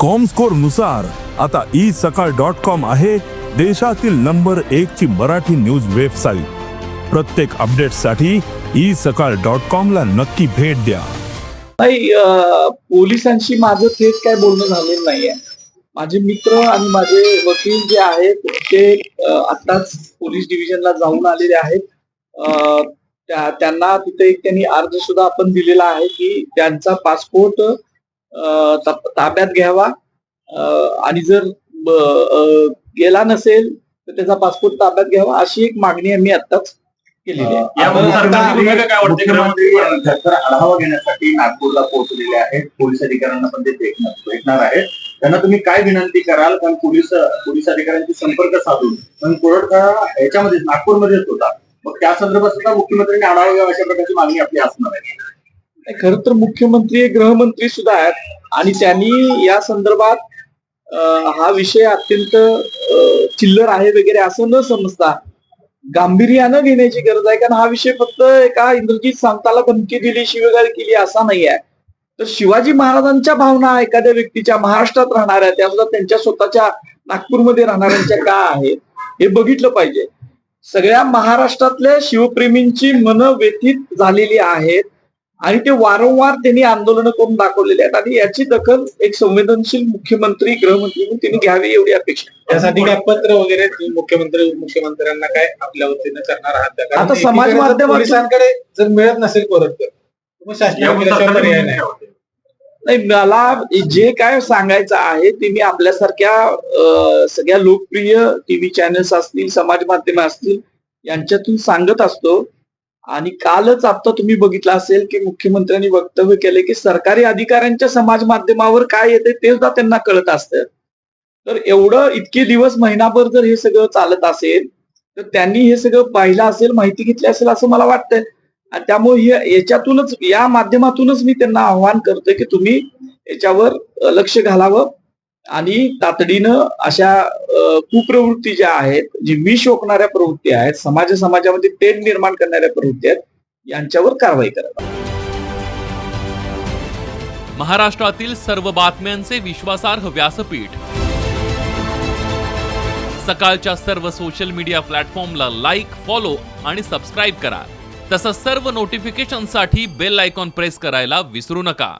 कॉमस्कोरनुसार आता ई सकाळ dot com आहे देशातील नंबर एक ची मराठी न्यूज वेबसाईट प्रत्येक अपडेटसाठी ई सकाळ डॉट कॉम ला नक्की भेट द्या. नाही पोलिसांशी माझं थेट काय बोलणं झालेलं नाहीये. माझे मित्र आणि माझे वकील जे आहेत ते आताच आत्ताच पोलीस डिव्हिजनला जाऊन आलेले आहेत. त्या- त्यांना तिथे एक त्यांनी अर्ज सुद्धा आपण दिलेला आहे की त्यांचा पासपोर्ट ताब्यात घ्यावा. आणि जर गेला नसेल तर त्याचा पासपोर्ट ताब्यात घ्यावा अशी एक मागणी आम्ही आत्ताच केलेली आहे. आढावा घेण्यासाठी नागपूरला पोहोचलेले आहेत. पोलीस अधिकाऱ्यांना पण ते भेटणार आहेत. त्यांना तुम्ही काय विनंती कराल? कारण पोलीस पोलीस अधिकाऱ्यांशी संपर्क साधून पण कोरडका याच्यामध्ये नागपूरमध्येच होता. मग त्या संदर्भात सुद्धा मुख्यमंत्र्यांनी आढावा घ्यावा अशा प्रकारची मागणी आपली असणार आहे. खर तर मुख्यमंत्री गृहमंत्री सुद्धा आहेत. आणि त्यांनी या संदर्भात हा विषय अत्यंत चिल्लर आहे वगैरे असं न समजता गांभीर्यानं घेण्याची गरज आहे. कारण हा विषय फक्त एका इंद्रजीत सांगताला धमकी दिली शिवेगाळी केली असा नाही आहे. तर शिवाजी महाराजांच्या भावना एखाद्या व्यक्तीच्या महाराष्ट्रात राहणाऱ्या त्या सुद्धा त्यांच्या स्वतःच्या नागपूरमध्ये राहणाऱ्यांच्या का आहेत हे बघितलं पाहिजे. सगळ्या महाराष्ट्रातल्या शिवप्रेमींची मन व्यथित झालेली आहेत. आणि ते वारंवार त्यांनी आंदोलनं करून दाखवलेले आहेत. आणि याची दखल एक संवेदनशील मुख्यमंत्री गृहमंत्री म्हणून त्यांनी घ्यावी एवढी अपेक्षा. त्यासाठी काय पत्र वगैरे मुख्यमंत्री मुख्यमंत्र्यांना काय आपल्या वतीनं करणार आहात आता समाज एकीकडे जर मिळत नसेल परत तर पर्याय नाही. नाही मला जे काय सांगायचं आहे ते मी आपल्यासारख्या सगळ्या लोकप्रिय टीव्ही चॅनल्स असतील समाज माध्यम असतील यांच्यातून सांगत असतो आणि कालच आता तुम्ही बघितलं असेल की मुख्यमंत्र्यांनी वक्तव्य केले की सरकारी अधिकाऱ्यांच्या समाज माध्यमावर काय येते ते सुद्धा त्यांना कळत असतं. तर एवढं इतके दिवस महिनाभर जर हे सगळं चालत असेल तर त्यांनी हे सगळं पाहिलं असेल माहिती घेतली असेल असं मला वाटतंय. आणि त्यामुळे याच्यातूनच या माध्यमातूनच मी त्यांना आव्हान करतोय की तुम्ही याच्यावर लक्ष घालावं. आणि तातडीनं अशा कुप्रवृत्ती ज्या आहेत जी विष ओकणाऱ्या प्रवृत्ती आहेत समाज समाजामध्ये तेढ निर्माण करणाऱ्या प्रवृत्ती आहेत यांच्यावर कारवाई करावी महाराष्ट्रातील सर्व बातम्यांचे विश्वासार्ह व्यासपीठ. सकाळच्या सर्व सोशल मीडिया प्लॅटफॉर्मला लाईक फॉलो आणि सबस्क्राईब करा. तसंच सर्व नोटिफिकेशनसाठी बेल आयकॉन प्रेस करायला विसरू नका.